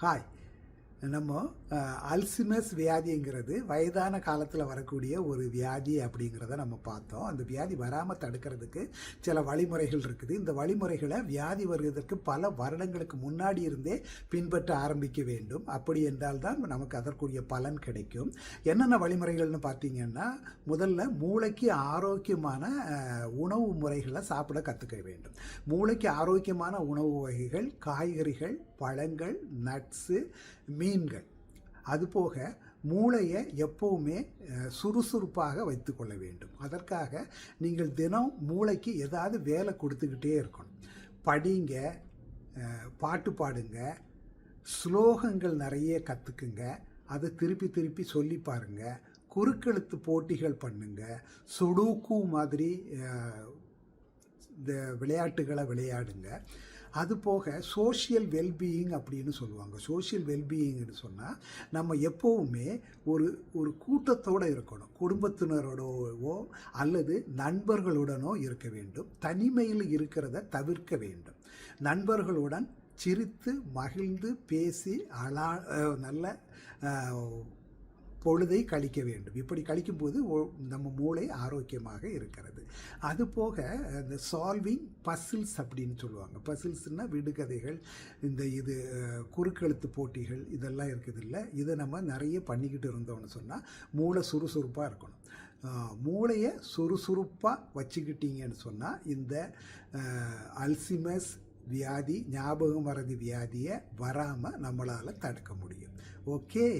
Hi. நம்ம Alzheimer's வியாதிங்கிறது வயதான காலத்தில் வரக்கூடிய ஒரு வியாதி அப்படிங்கிறத நம்ம பார்த்தோம். அந்த வியாதி வராமல் தடுக்கிறதுக்கு சில வழிமுறைகள் இருக்குது. இந்த வழிமுறைகளை வியாதி வருவதற்கு பல வருடங்களுக்கு முன்னாடி இருந்தே பின்பற்ற ஆரம்பிக்க வேண்டும். அப்படி என்றால் தான் நமக்கு அதற்குரிய பலன் கிடைக்கும். என்னென்ன வழிமுறைகள்னு பார்த்தீங்கன்னா முதல்ல மூளைக்கு ஆரோக்கியமான உணவு முறைகளை சாப்பிட கற்றுக்க வேண்டும். மூளைக்கு ஆரோக்கியமான உணவு வகைகள் காய்கறிகள் பழங்கள் நட்ஸு மீன்கள் அதுபோக மூளையை எப்போவுமே சுறுசுறுப்பாக சுறுசுறுப்பாக வைத்துக்கொள்ள வேண்டும். அதற்காக நீங்கள் தினம் மூளைக்கு ஏதாவது வேலை கொடுத்துக்கிட்டே இருக்கணும். படிங்க பாட்டு பாடுங்க ஸ்லோகங்கள் நிறைய கற்றுக்குங்க அதை திருப்பி திருப்பி சொல்லி பாருங்கள் குறுக்கெழுத்து போட்டிகள் பண்ணுங்க சுடூக்கு மாதிரி இந்த விளையாட்டுகளை விளையாடுங்க. அது போக சோஷியல் வெல்பீயிங் அப்படின்னு சொல்லுவாங்க. சோஷியல் வெல்பீயிங்னு சொன்னால் நம்ம எப்போவுமே ஒரு ஒரு கூட்டத்தோடு இருக்கணும். குடும்பத்தினரோடவோ அல்லது நண்பர்களுடனோ இருக்க வேண்டும். தனிமையில் இருக்கிறத தவிர்க்க வேண்டும். நண்பர்களுடன் சிரித்து மகிழ்ந்து பேசி அழா நல்ல பொழுதை கழிக்க வேண்டும். இப்படி கழிக்கும்போது நம்ம மூளை ஆரோக்கியமாக இருக்கிறது. அது போக இந்த சால்விங் பசில்ஸ் அப்படின்னு சொல்லுவாங்க. பசில்ஸ்னால் விடுகதைகள் இந்த இது குறுக்கெழுத்து போட்டிகள் இதெல்லாம் இருக்குது இல்லை இதை நம்ம நிறைய பண்ணிக்கிட்டு இருந்தோம்னு சொன்னால் மூளை சுறுசுறுப்பாக இருக்கணும். மூளையை சுறுசுறுப்பாக வச்சுக்கிட்டீங்கன்னு சொன்னால் இந்த அல்சிமஸ் வியாதி ஞாபகம் மறதி வியாதியை வராமல் நம்மளால் தடுக்க முடியும். ஓகே